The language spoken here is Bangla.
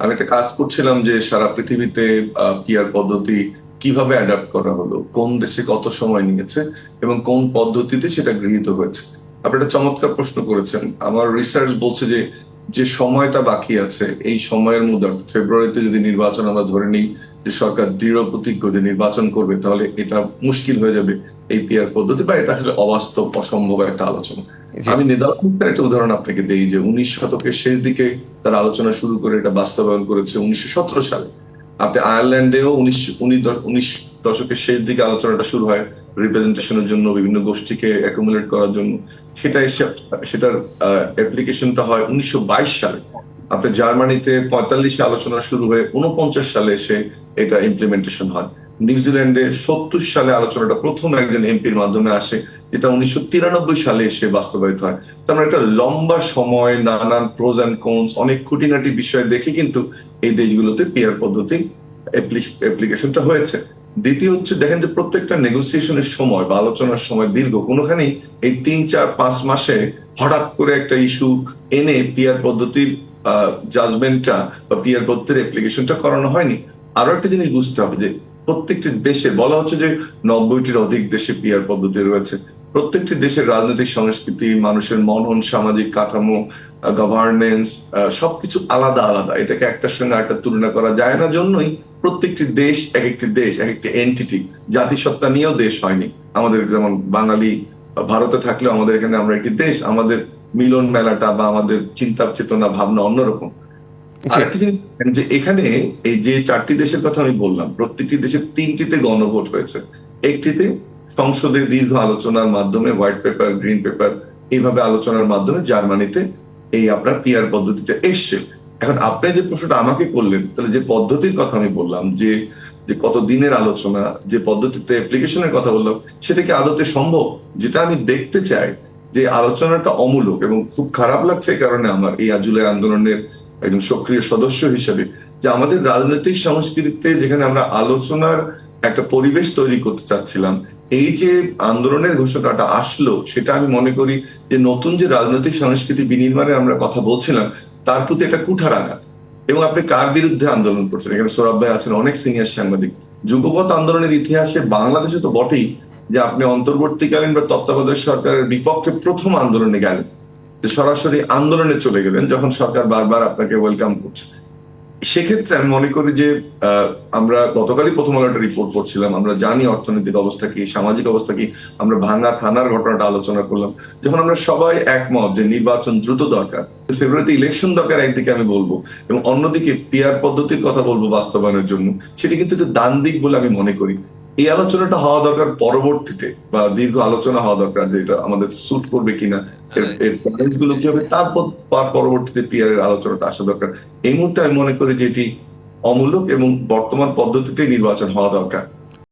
আমি একটা কাজ করছিলাম যে সারা পৃথিবীতে পিয়ার পদ্ধতি, কীভাবে অ্যাডাপ্ট করা হলো, কোন দেশে কত সময় নিয়েছে এবং কোন পদ্ধতিতে সেটা গৃহীত হয়েছে? আপনি একটা চমৎকার প্রশ্ন করেছেন। আমার রিসার্চ বলছে যে যে সময়টা বাকি আছে, এই সময়ের মধ্যে ফেব্রুয়ারিতে যদি নির্বাচন আমরা ধরে নিই যে সরকার দৃঢ় প্রতিজ্ঞ যে নির্বাচন করবে তাহলে এটা মুশকিল হয়ে যাবে এই পিয়ার পদ্ধতি বা এটা আসলে অবাস্তব অসম্ভব একটা আলোচনা। আমি নেদারল্যান্ডের একটা উদাহরণ আপনাকে দেই যে উনিশ শতকের শেষ দিকে তারা আলোচনা শুরু করে এটা বাস্তবায়ন করেছে উনিশশো সতেরো সালে। আপনি আয়ারল্যান্ডেও উনিশ উনিশ দশকের শেষ দিকে আলোচনাটা শুরু হয় রিপ্রেজেন্টেশনের জন্য বিভিন্ন গোষ্ঠীকে অ্যাকুমুলেট করার জন্য। সেটা এসে সেটার অ্যাপ্লিকেশনটা হয় উনিশশো বাইশ সালে। আপনি জার্মানিতে পঁয়তাল্লিশে আলোচনা শুরু হয়ে উনপঞ্চাশ সালে এসে এটা ইমপ্লিমেন্টেশন হয়। নিউজিল্যান্ডে সত্তর সালে আলোচনাটা প্রথম একজন এমপির মাধ্যমে আসে, যেটা উনিশশো তিরানব্বই সালে এসে বাস্তবায়িত হয়। তার মানে একটা লম্বা সময়, নানান প্রোজ অ্যান্ড কোনস অনেক খুঁটিনাটি বিষয় দেখে কিন্তু এই দেশগুলোতে পিয়ার পদ্ধতি অ্যাপ্লিকেশনটা হয়েছে। দ্বিতীয় হচ্ছে, দেখেন যে প্রত্যেকটা নেগোসিয়েশনের সময় বা আলোচনার সময় দীর্ঘ, কোনোখানেই এই তিন, চার, পাঁচ মাসে হঠাৎ করে একটা ইস্যু এনে পিয়ার পদ্ধতির জাজমেন্টটা বা পিয়ার পদ্ধতির অ্যাপ্লিকেশনটা করানো হয়নি। আরও একটা জিনিস বুঝতে হবে যে প্রত্যেকটি দেশে বলা হচ্ছে যে নব্বইটির অধিক দেশে পিয়ার পদ্ধতি রয়েছে। প্রত্যেকটি দেশের রাজনৈতিক সংস্কৃতি, মানুষের মনন, সামাজিক কাঠামো গভর্নেন্স সবকিছু আলাদা আলাদা। এটাকে একটার সঙ্গে একটা তুলনা করা যায় না জন্যই প্রত্যেকটি দেশ এক একটি দেশ, এক একটি এন্টিটি জাতিসত্তা নিয়েও দেশ হয়নি। আমাদের যেমন বাঙালি ভারতে থাকলেও আমাদের এখানে আমরা একটি দেশ। আমাদের মিলন মেলাটা বা আমাদের চিন্তা চেতনা ভাবনা অন্যরকম। যে এখানে এই যে চারটি দেশের কথা আমি বললাম, প্রত্যেকটি দেশের তিনটিতে গণভোট হয়েছে। একটিতে সংসদে দীর্ঘ আলোচনার মাধ্যমে, হোয়াইট পেপার, গ্রিন পেপার, এইভাবে আলোচনার মাধ্যমে জার্মানিতে এই আপনার পিয়ার পদ্ধতিটা এসছে। এখন আপনি যে প্রশ্নটা আমাকে করলেন, তাহলে যে পদ্ধতির কথা আমি বললাম, যে যে কত দিনের আলোচনা, যে পদ্ধতিতে অ্যাপ্লিকেশনের কথা বললাম, সেটা কি আদতে সম্ভব? যেটা আমি দেখতে চাই, যে আলোচনাটা অমূলক এবং খুব খারাপ লাগছে কারণে আমার এই জুলাই আন্দোলনের একজন সক্রিয় সদস্য হিসেবে, যে আমাদের রাজনৈতিক সংস্কৃতিতে যেখানে আমরা আলোচনার একটা পরিবেশ তৈরি করতে চাচ্ছিলাম, এই যে আন্দোলনের ঘোষণাটা আসলো, সেটা আমি মনে করি যে নতুন যে রাজনৈতিক সংস্কৃতি বিনির্মাণের আমরা কথা বলছিলাম, তার প্রতি একটা কুঠার আঘাত। এবং আপনি কার বিরুদ্ধে আন্দোলন করছেন? এখানে সৌরভ ভাই আছেন, অনেক সিনিয়র সাংবাদিক। যুগপৎ আন্দোলনের ইতিহাসে বাংলাদেশে তো বটেই যে আপনি অন্তর্বর্তীকালীন বা তত্ত্বাবধায়ক সরকারের বিপক্ষে প্রথম আন্দোলনে গেলেন। সরাসরি আন্দোলনে চলে গেলেন যখন সরকার বারবার আপনাকে ওয়েলকাম করছে। সেক্ষেত্রে আমি মনে করি যে আমরা গতকালই প্রথম আলো একটা রিপোর্ট করছিলাম আমরা জানি অর্থনৈতিক অবস্থা কি, সামাজিক অবস্থা কি, আমরা ভাঙ্গা থানার ঘটনাটা আলোচনা করলাম। যখন আমরা সবাই একমত যে নির্বাচন দ্রুত দরকার, ফেব্রুয়ারিতে ইলেকশন দরকার একদিকে আমি বলব এবং অন্যদিকে পিয়ার পদ্ধতির কথা বলব বাস্তবায়নের জন্য, সেটি কিন্তু একটু দান দিক বলে আমি মনে করি। এই আলোচনাটা হওয়া দরকার পরবর্তীতে বা দীর্ঘ আলোচনা হওয়া দরকার যে এটা আমাদের স্যুট করবে কিনা এর- প্রাইসগুলো কি হবে তারপর পরবর্তীতে পিআর এর আলোচনাটা আসা দরকার। এই মুহূর্তে আমি মনে করি যে এটি অমূলক এবং বর্তমান পদ্ধতিতে নির্বাচন হওয়া দরকার।